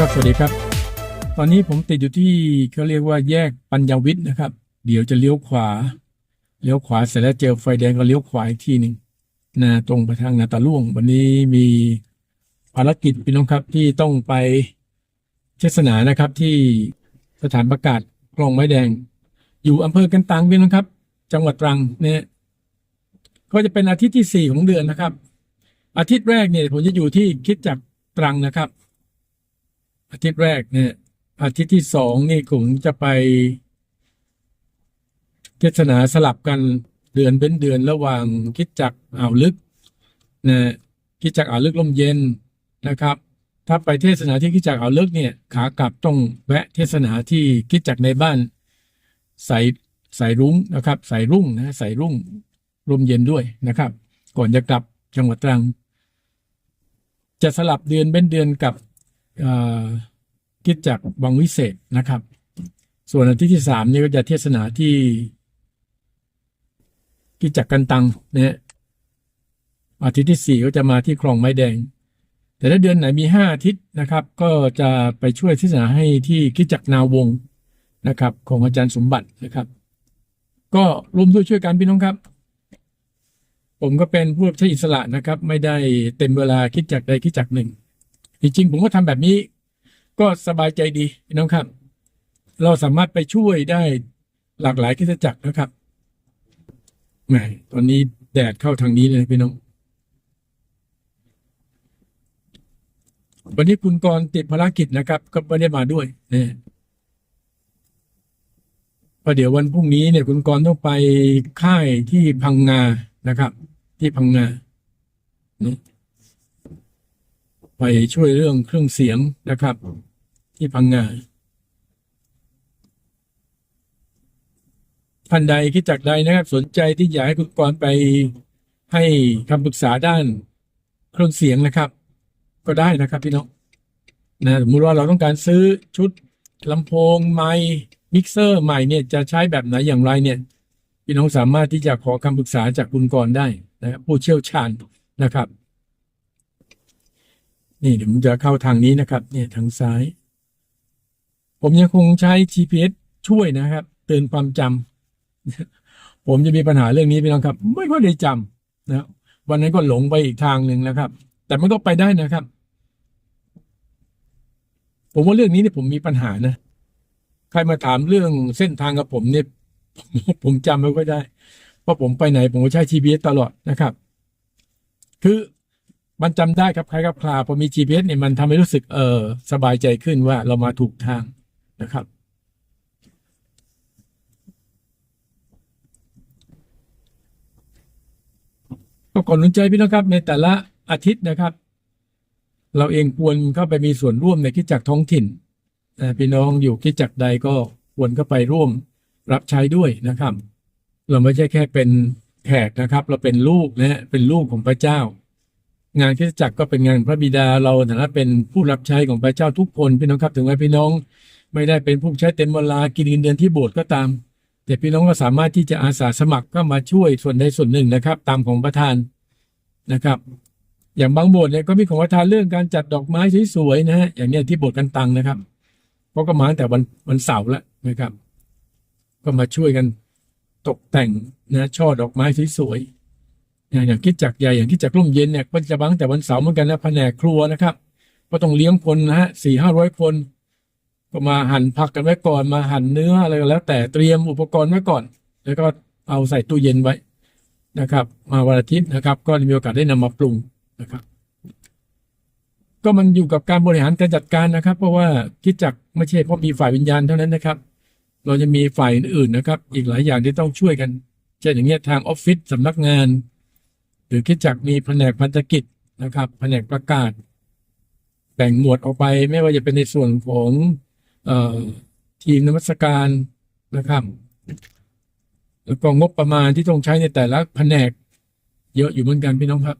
ครับ สวัสดีครับ ตอนนี้ผมติดอยู่ที่เขาเรียกว่าแยกปัญญาวิทย์นะครับ เดี๋ยวจะเลี้ยวขวา เลี้ยวขวาเสร็จแล้วเจอไฟแดงก็เลี้ยวขวาอีกทีหนึ่งนะตรงไปทางนาตาล่วง วันนี้มีภารกิจพี่น้องครับที่ต้องไปเทศนานะครับที่สถานประกาศคลองไม้แดง อยู่อำเภอกันตังพี่น้องครับ จังหวัดตรังเนี่ยก็จะเป็นอาทิตย์ที่สี่ของเดือนนะครับ อาทิตย์แรกเนี่ยผมจะอยู่ที่คิดจากตรังนะครับ อาทิตย์แรกเนี่ย อาทิตย์ที่สองนี่ผมจะไป เทศนาสลับกันเดือนเป็นเดือนระหว่างคิดจักอ่าวลึกนะคิดจักอ่าวลึกลมเย็นนะครับ ถ้าไปเทศนาที่คิดจักอ่าวลึกเนี่ย ขากลับต้องแวะเทศนาที่คิดจักในบ้านใส่ใส่รุ้งนะครับใส่รุ่งนะใส่รุ่งลมเย็นด้วยนะครับ ก่อนจะกลับจังหวัดตรัง จะสลับเดือนเป็นเดือนกับ กิจจากวังวิเศษนะครับ ส่วนอาทิตย์ที่สามนี่ก็จะเทศนาที่ กิจจากกันตังเนี่ยอาทิตย์ที่สี่ก็จะมาที่คลองไม้แดง แต่ถ้าเดือนไหนมีห้าอาทิตย์นะครับ ก็จะไปช่วยเทศนาให้ที่กิจจากนาวงนะครับ ของอาจารย์สมบัตินะครับ ก็ร่วมด้วยช่วยกันพี่น้องครับผมก็เป็นผู้รับใช้อิสระนะครับ ไม่ได้เต็มเวลาคิดจากใดคิดจากหนึ่ง จริงๆผมก็ทำแบบนี้ ก็สบายใจดีน้องครับ เราสามารถไปช่วยได้หลากหลายคริสตจักรนะครับแหมตอนนี้แดดเข้าทางนี้เลยพี่น้อง วันนี้คุณกรติดภารกิจนะครับ ก็ไม่ได้มาด้วยเนี่ยพราะเดี๋ยววันพรุ่งนี้เนี่ยคุณกรต้องไปค่ายที่พังงานะครับ ที่พังงานี่ ไปช่วยเรื่องเครื่องเสียงนะครับ ที่พังงาท่านใดคิดจากใดนะครับ สนใจที่อยากให้คุณกรณ์ไปให้คำปรึกษาด้านเครื่องเสียงนะครับ ก็ได้นะครับพี่น้องนะสมมติว่าเราต้องการซื้อชุดลำโพงไมค์มิกเซอร์ใหม่เนี่ยจะใช้แบบไหนอย่างไรเนี่ย พี่น้องสามารถที่จะขอคำปรึกษาจากคุณกรณ์ได้นะครับผู้เชี่ยวชาญนะครับ นี่เดี๋ยวผมจะเข้าทางนี้นะครับ เนี่ยทางซ้าย ผมยังคงใช้ GPS ช่วยนะครับ เตือนความจำผมจะมีปัญหาเรื่องนี้พี่น้องครับ ไม่ค่อยได้จำนะวันนั้นก็หลงไปอีกทางหนึ่งนะครับ แต่มันก็ไปได้นะครับ ผมว่าเรื่องนี้เนี่ยผมมีปัญหานะ ใครมาถามเรื่องเส้นทางกับผมเนี่ยผมผมจำไม่ค่อยได้ เพราะผมไปไหน ผมก็ใช้ GPS ตลอดนะครับ คือ มันจำได้ครับใครกับคลาพอมี GPS เนี่ยมันทำให้รู้สึกเออสบายใจขึ้นว่าเรามาถูกทางนะครับ ก็ขอหนุนใจพี่น้องครับในแต่ละอาทิตย์นะครับ เราเองควรเข้าไปมีส่วนร่วมในคิดจักรท้องถิ่นนะพี่น้องอยู่คิดจักใดก็ควรเข้าไปร่วมรับใช้ด้วยนะครับ เราไม่ใช่แค่เป็นแขกนะครับ เราเป็นลูกนะเป็นลูกของพระเจ้า งานคริสตจักรก็เป็นงานพระบิดาเรานฐานะเป็นผู้รับใช้ของพระเจ้าทุกคนพี่น้องครับถึงแม้พี่น้อง ไม่ได้เป็นผู้ใช้เต็มเวลากินเงินเดือนที่โบสถ์ก็ตาม แต่พี่น้องก็สามารถที่จะอาสาสมัครก็มาช่วยส่วนใดส่วนหนึ่งนะครับ ตามของประธานนะครับ อย่างบางโบสถ์เนี่ยก็มีของประธานเรื่องการจัดดอกไม้สวยๆนะฮะอย่างเนี้ยที่โบสถ์กันตังนะครับเพราะก็มาตั้งแต่วันวันเสาร์แล้วนะครับ ก็มาช่วยกันตกแต่งนะช่อดอกไม้สวยๆ อย่างคิดจักรใหญ่อย่างคิดจักร่มเย็นเนี่ยก็จะบังแต่วันเสาร์เหมือนกันนะแผนกครัวนะครับ ก็ต้องเลี้ยงคนนะฮะสี่ห้าร้อยคนก็มาหั่นผักกันไว้ก่อนมาหั่นเนื้ออะไรก็แล้ว แต่เตรียมอุปกรณ์ไว้ก่อน แล้วก็เอาใส่ตู้เย็นไว้นะครับ มาวันอาทิตย์นะครับ ก็มีโอกาสได้นำมาปรุงนะครับ ก็มันอยู่กับการบริหารการจัดการนะครับ เพราะว่าคิดจักรไม่ใช่เพราะมีฝ่ายวิญญาณเท่านั้นนะครับ เราจะมีฝ่ายอื่นๆนะครับ อีกหลายอย่างที่ต้องช่วยกันเช่นอย่างเงี้ยทางออฟฟิศสำนักงาน หรือคิดจักมีแผนกพันธกิจนะครับแผนกประกาศ แบ่งหมวดออกไปไม่ว่าจะเป็นในส่วนของออทีมนมัสการนะครับแล้วก็งบประมาณที่ต้องใช้ในแต่ละแผนก เยอะอยู่เหมือนกันพี่น้องครับ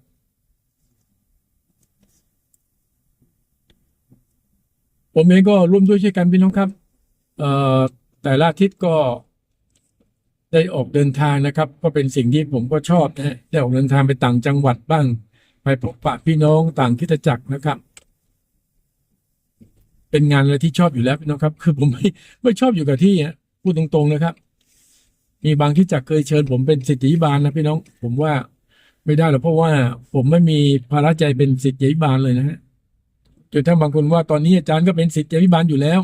ผมเองก็ร่วมด้วยช่วยกันพี่น้องครับแต่ละอาทิตย์ก็ ได้ออกเดินทางนะครับ ก็เป็นสิ่งที่ผมก็ชอบนะฮะได้ออกเดินทางไปต่างจังหวัดบ้าง ไปพบปะพี่น้องต่างคิดจักรนะครับ เป็นงานอะไรที่ชอบอยู่แล้วพี่น้องครับ คือผมไม่ไม่ชอบอยู่กับที่อะพูดตรงๆนะครับ มีบางที่จักเคยเชิญ ผมเป็นสิทธิบาลนะพี่น้อง ผมว่าไม่ได้หรอกเพราะว่าผมไม่มีภาระใจเป็นสิทธิบาลเลยนะฮะจนถ้าบางคนว่าตอนนี้อาจารย์ก็เป็นสิทธิบาลอยู่แล้ว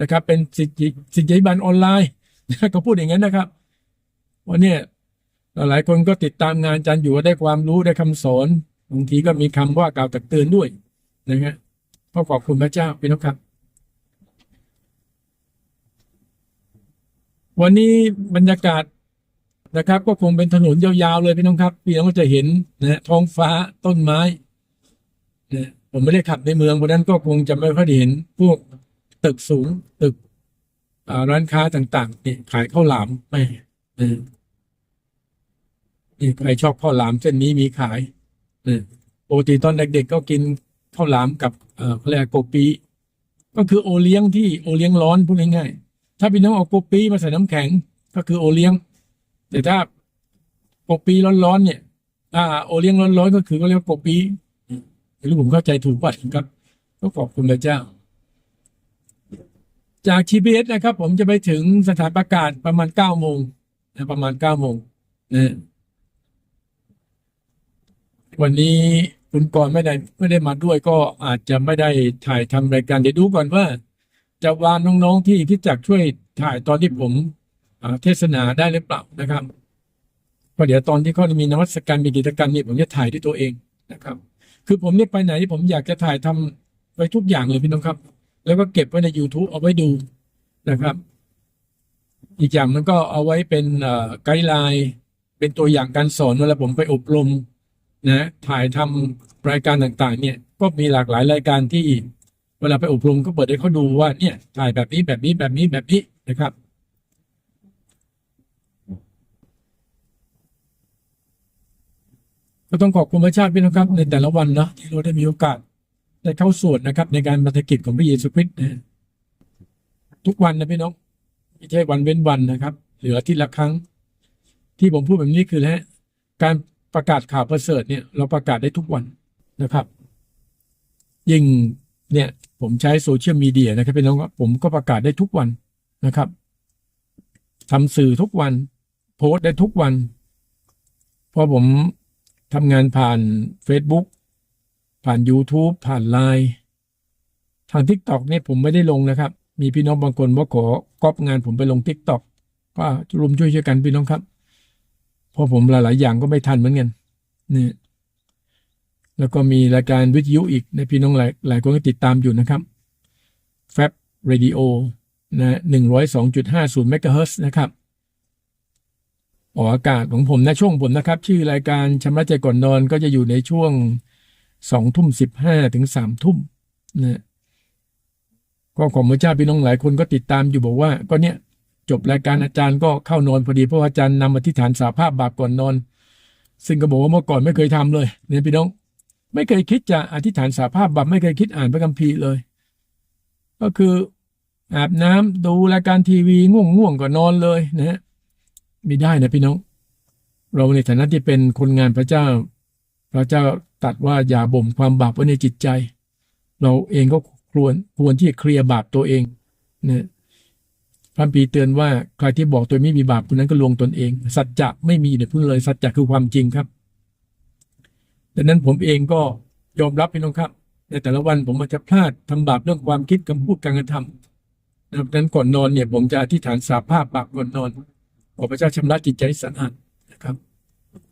นะครับ เป็นสิทธิสิทธิบาลออนไลน์ก็พูดอย่างนั้นนะครับ วันนี้หลายคนก็ติดตามงานอาจารย์อยู่ได้ความรู้ได้คำสอนบางทีก็มีคำว่ากล่าวตักเตือนด้วยนะฮะก็ขอบคุณพระเจ้าพี่น้องครับ วันนี้บรรยากาศนะครับ ก็คงเป็นถนนยาวๆเลยพี่น้องครับพี่น้องก็จะเห็นนะท้องฟ้าต้นไม้นะผมไม่ได้ขับในเมืองเพราะนั้นก็คงจะไม่ค่อยเห็นพวกตึกสูงตึกร้านค้าต่างๆเนี่ยขายข้าวหลามไม่เออ นี่ใครชอบข้าวหลามเส้นนี้มีขายเออปกติตอนเด็กๆก็กินข้าวหลามกับเอ่อเขาเรียกโกปีก็คือโอเลี้ยงที่โอเลี้ยงร้อนพูดง่ายๆถ้าพี่น้องเอาโกปีมาใส่น้ำแข็ง ก็คือโอเลี้ยง แต่ถ้าโกปีร้อนๆเนี่ย อ่า โอเลี้ยงร้อนๆก็คือก็เรียกว่าโกปีไม่รู้ผมเข้าใจถูกป่ะครับก็ขอบคุณพระเจ้า จาก GPS นะครับ ผมจะไปถึงสถานประกาศประมาณเก้าโมงนะประมาณเก้าโมงนะ วันนี้คุณกรไม่ได้ไม่ได้มาด้วยก็อาจจะไม่ได้ถ่ายทำรายการเดี๋ยวดูก่อนว่า จะวานน้องๆที่ที่จักช่วยถ่ายตอนที่ผมเทศนาได้หรือเปล่านะครับเพราะเดี๋ยวตอนที่เขามีนวัตกรรมมีกิจกรรมนี่ผมจะถ่ายด้วยตัวเองนะครับ คือผมเนี่ยไปไหนผมอยากจะถ่ายทำไปทุกอย่างเลยพี่น้องครับ แล้วก็เก็บไว้ใน YouTube เอาไว้ดูนะครับ อีกอย่างมันก็เอาไว้เป็นไกด์ไลน์เป็นตัวอย่างการสอนเวลาผมไปอบรม นะถ่ายทำรายการต่างๆ เนี่ยก็มีหลากหลายรายการที่เวลาไปอบรมก็เปิดให้เขาดูว่าเนี่ยถ่ายแบบนี้แบบนี้แบบนี้แบบนี้นะครับก็ต้องขอบคุณพระเจ้าพี่น้องครับ ในแต่ละวันเนาะที่เราได้มีโอกาสได้เข้าส่วนนะครับ ในการบันทกิจของพระเยซูคริสต์นะทุกวันนะพี่น้องไม่ใช่วันเว้นวันนะครับ เหลืออาที่ละครั้ง ที่ผมพูดแบบนี้คือนะฮะการ ประกาศข่าวประเสริฐเนี่ยเราประกาศได้ทุกวันนะครับ ยิ่งเนี่ยผมใช้โซเชียลมีเดียนะครับพี่น้องผมก็ประกาศได้ทุกวันนะครับทำสื่อทุกวัน โพสต์ได้ทุกวันพราะผมทำงานผ่าน Facebook ผ่าน YouTube ผ่านไลน์ทาง TikTok เนี่ยผมไม่ได้ลงนะครับ มีพี่น้องบางคนว่าขอก๊อปงานผมไปลง TikTok ก็รวมช่วยช่วยกันพี่น้องครับ เพราะผมหลาย ๆ อย่างก็ไม่ทันเหมือนกันนี่แล้วก็มีรายการวิทยุอีกในพี่น้องหลายหลายคนก็ติดตามอยู่นะครับแฟบเรดิโอนะหนึ่งร้อยสองจุดห้าศูนย์เมกะเฮิร์นะครับออกอากาศของผมนะช่วงผมนะครับ ชื่อรายการชำระใจก่อนนอนก็จะอยู่ในช่วงสองทุ่มสิบห้าถึงสามทุ่มนะก็ของพระเจ้าพี่น้องหลายคนก็ติดตามอยู่บอกว่าก็เนี่ย จบรายการอาจารย์ก็เข้านอนพอดีเพราะอาจารย์นำอธิษฐานสาภาพบาปก่อนนอน ซึ่งก็บอกว่าเมื่อก่อนไม่เคยทำเลยเนี่ยพี่น้อง ไม่เคยคิดจะอธิษฐานสาภาพบาปไม่เคยคิดอ่านพระคัมภีร์เลย ก็คืออาบน้ำดูรายการทีวีง่วงง่วงๆก็นอนเลยนะฮะไม่ได้นะพี่น้อง เราในฐานะที่เป็นคนงานพระเจ้า พระเจ้าตัดว่าอย่าบ่มความบาปไว้ในจิตใจ เราเองก็ควรควรที่จะเคลียร์บาปตัวเองนะ พระคัมภีเตือนว่าใครที่บอกตัวไม่มีบาปคนนั้นก็ลวงตนเอง สัจจะไม่มีเนี่ยพูดเลย สัจจะคือความจริงครับดังนั้นผมเองก็ยอมรับพี่น้องครับในแต่ละวันผมอาจจะพลาดทำบาปเรื่องความคิดคำพูดการกระทำดังนั้นก่อนนอนเนี่ย ผมจะอธิษฐานสาภาพบาปก่อนนอนขอพระเจ้าชำระจิตใจสะอาดนะครับ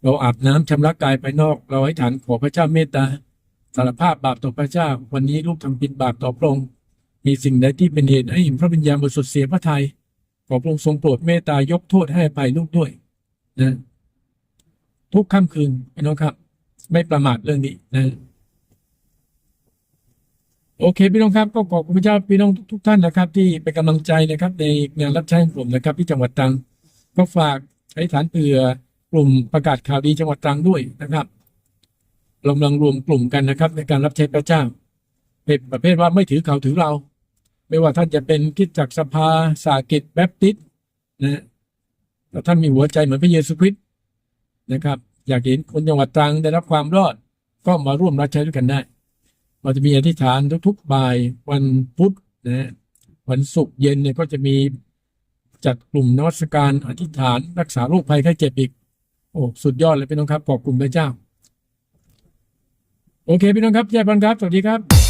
เราอาบน้ำชำระกายภายนอก เราให้ฐานขอพระเจ้าเมตตาสารภาพบาปต่อพระเจ้า วันนี้ลูกทำผิดบาปต่อพระองค์ มีสิ่งใดที่เป็นเหตุให้พระวิญญาณบริสุทธิ์เสียพระทัยขอพระองค์ทรงโปรดเมตตายกโทษให้อภัยลูกด้วยนะทุกค่ำคืนพี่น้องครับ ไม่ประมาทเรื่องนี้นะโอเคพี่น้องครับก็ขอบคุณพระเจ้าพี่น้องทุกท่านนะครับ ที่เป็นกำลังใจนะครับ ในงานรับใช้ของผมนะครับ ที่จังหวัดตรังก็ฝากใช้ฐานเผื่อกลุ่มประกาศข่าวดีจังหวัดตรังด้วยนะครับเรากำลังรวมกลุ่มกันนะครับ ในการรับใช้พระเจ้า เป็นประเภทว่าไม่ถือเขาถือเรา ไม่ว่าท่านจะเป็นคิดจักสภาสากิจแบปติสต์นะแต่ท่านมีหัวใจเหมือนพระเยซูคริสต์นะครับ อยากเห็นคนจังหวัดตรังได้รับความรอด ก็มาร่วมรับใช้ด้วยกันได้เราจะมีอธิษฐานทุกๆบ่ายวันพุธนะวันศุกร์เย็นเนี่ยก็จะมีจัดกลุ่มนวัตการอธิษฐานรักษาโรคภัยไข้เจ็บอีก โอ้สุดยอดเลยพี่น้องครับขอบคุณพระเจ้า โอเคพี่น้องครับแย่พันครับ สวัสดีครับ